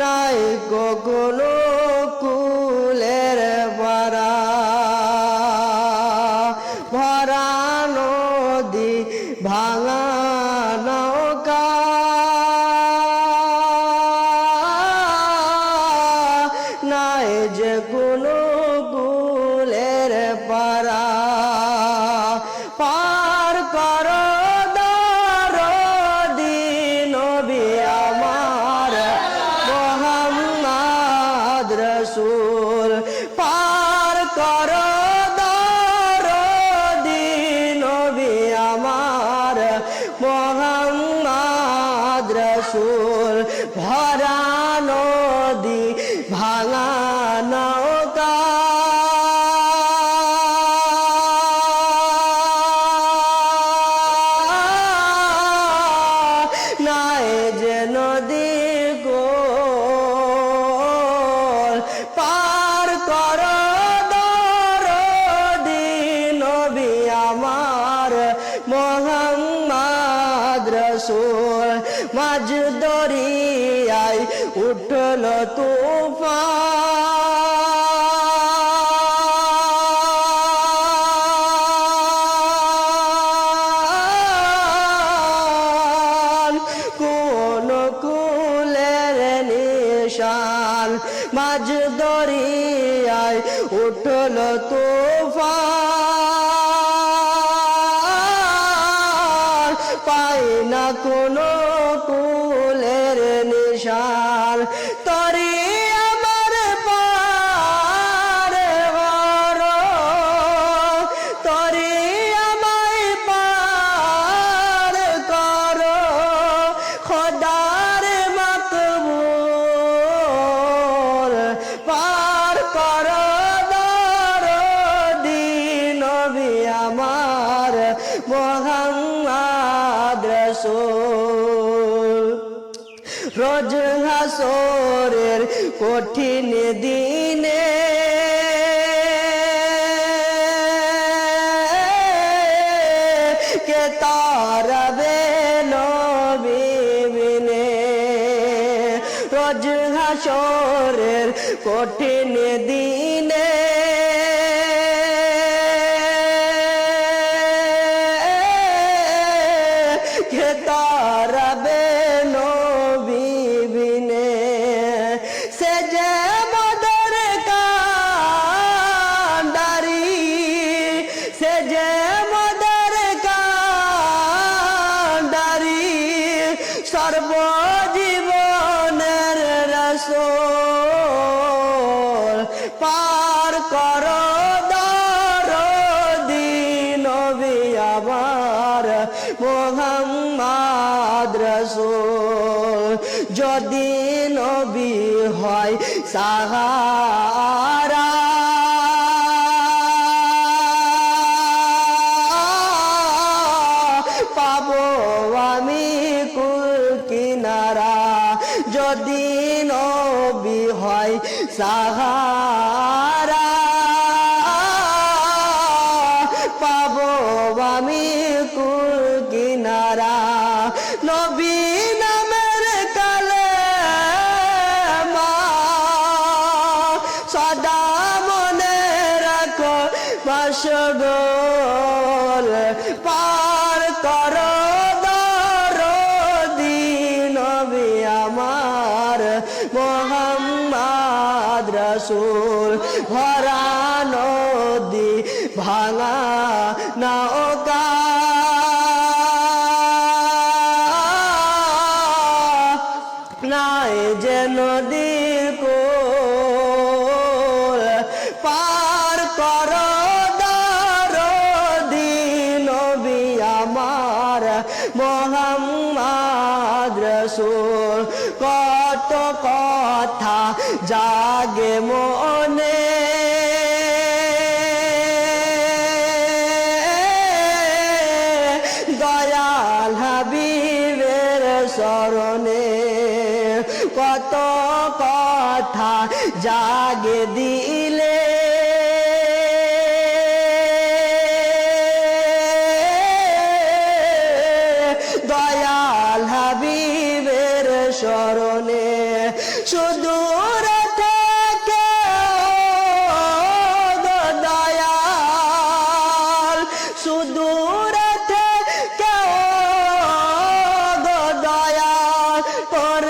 নাই গগন কুলের বারা ভরা নদী ভাঙা রসুল পার কর দিনবি আমার মোহাম্মদ রসুল ভয় দরিয়ায় উঠল কুলের নিশান মাঝ দরিয়ায় উঠল তুফান। নিশান তরি আমার পার তরি আমায় পার কর, খোদার মকবুল পার কর আমার মোহাম্মদ রসুল রোজ হাসরের কঠিন দিনে। কে তারবে নবীনে রোজ হাসরের কঠিন দিনে। কে তারবে সর্বজীবনের রসোল। পার কর আমার মোহাম্মদ রসুল। যদি নবী হয় সাহারা যদি নবী হয় সাহারা, পাবো আমি কুল কিনারা নবী নামের কালে সদা মনে রাখো, বাসগোল পার কর মোহাম্মদ রসুল ভরা নদী ভাঙা নৌকা। নাই যে নদীর কথা জাগে মনে। দয়াল হাবিবের স্মরণে কত কথা জাগে দিলে। দয়াল হাবিবের স্মরণে পর